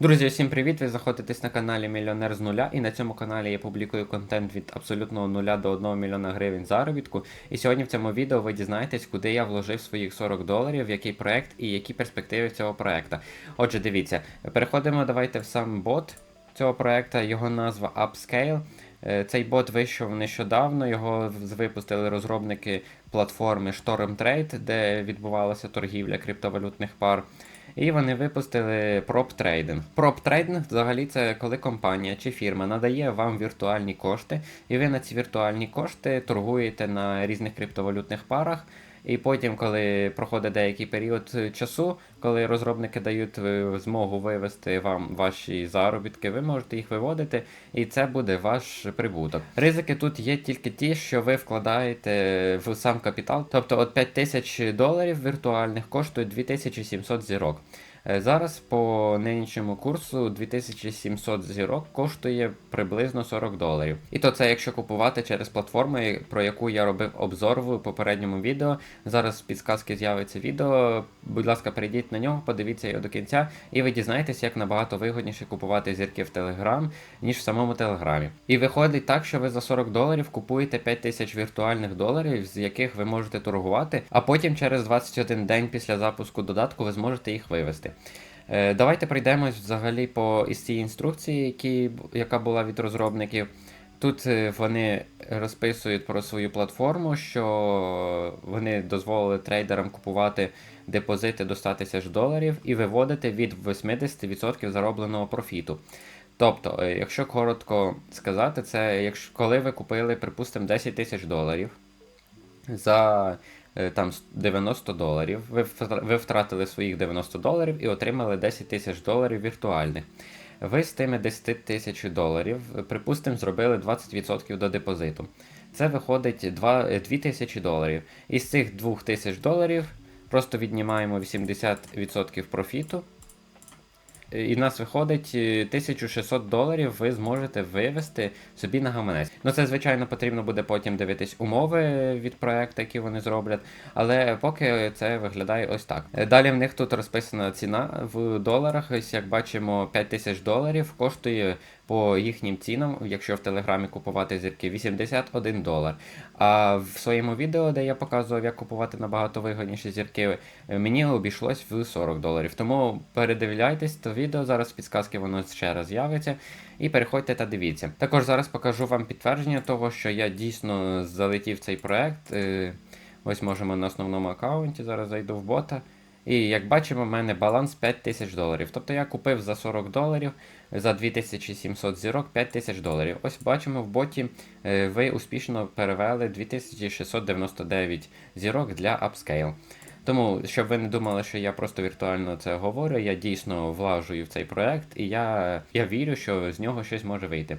Друзі, всім привіт! Ви знаходитесь на каналі Мільйонер з нуля, і на цьому каналі я публікую контент від абсолютного нуля до 1 мільйона гривень заробітку. І сьогодні в цьому відео ви дізнаєтесь, куди я вложив своїх 40 доларів, який проект і які перспективи цього проекту. Отже, дивіться, переходимо давайте в сам бот цього проекту, його назва Upscale. Е, Цей бот вийшов нещодавно, його випустили розробники платформи Storm Trade, де відбувалася торгівля криптовалютних пар. І вони випустили проп-трейдинг. Проп-трейдинг взагалі це коли компанія чи фірма надає вам віртуальні кошти, і ви на ці віртуальні кошти торгуєте на різних криптовалютних парах. І потім, коли проходить деякий період е, часу, коли розробники дають е, змогу вивести вам ваші заробітки, ви можете їх виводити, і це буде ваш прибуток. Ризики тут є тільки ті, що ви вкладаєте в сам капітал. Тобто от 5 тисяч доларів віртуальних коштує 2700 зірок. Е, Зараз по нинішньому курсу 2700 зірок коштує приблизно 40 доларів. І то це якщо купувати через платформу, про яку я робив обзор в попередньому відео. Зараз підсказки з'явиться відео. Будь ласка, перейдіть на нього, подивіться його до кінця, і ви дізнаєтесь, як набагато вигідніше купувати зірки в Телеграм, ніж в самому Телеграмі. І виходить так, що ви за 40 доларів купуєте 5000 віртуальних доларів, з яких ви можете торгувати, а потім через 21 день після запуску додатку ви зможете їх вивести. Е, Давайте пройдемось взагалі по із цієї інструкції, які, яка була від розробників. Тут е, вони розписують про свою платформу, що вони дозволили трейдерам купувати депозити до 100 тисяч доларів і виводити від 80% заробленого профіту. Тобто, е, якщо коротко сказати, це якщо коли ви купили, припустимо, 10 тисяч доларів за там 90 доларів, ви, втратили своїх 90 доларів і отримали 10 тисяч доларів віртуальних. Ви з тими 10 тисяч доларів, е, припустимо, зробили 20% до депозиту. Це виходить 2, 2 тисячі доларів. Із цих 2 тисяч доларів просто віднімаємо 80% профіту. Е, І в нас виходить е, 1600 доларів ви зможете вивести собі на гаманець. Ну це, звичайно, потрібно буде потім дивитись умови від проекту, які вони зроблять. Але поки це виглядає ось так. Е, Далі в них тут розписана ціна в доларах. Ось як бачимо, 5000 доларів коштує по їхнім цінам, якщо в Телеграмі купувати зірки, 81 долар. А в своєму відео, де я показував, як купувати набагато вигідніші зірки, е, мені обійшлось в 40 доларів. Тому передивляйтесь відео, зараз підсказки воно ще раз з'явиться. І переходьте та дивіться. Також зараз покажу вам підтвердження того, що я дійсно залетів цей проект. Е, Ось можемо на основному аккаунті. Зараз зайду в бота. І як бачимо, в мене баланс 5000 доларів. Тобто я купив за 40 доларів за 2700 зірок 5000 доларів. Ось бачимо в боті е, ви успішно перевели 2699 зірок для Upscale. Тому, щоб ви не думали, що я просто віртуально це говорю, я дійсно влажую в цей проект, і я, я вірю, що з нього щось може вийти.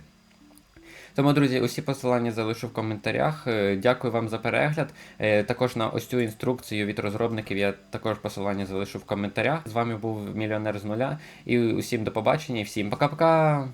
Тому, друзі, усі посилання залишу в коментарях. Е, Дякую вам за перегляд. Е, Також на ось цю інструкцію від розробників я також посилання залишу в коментарях. З вами був мільйонер з нуля. І усім до побачення, і всім пока-пока!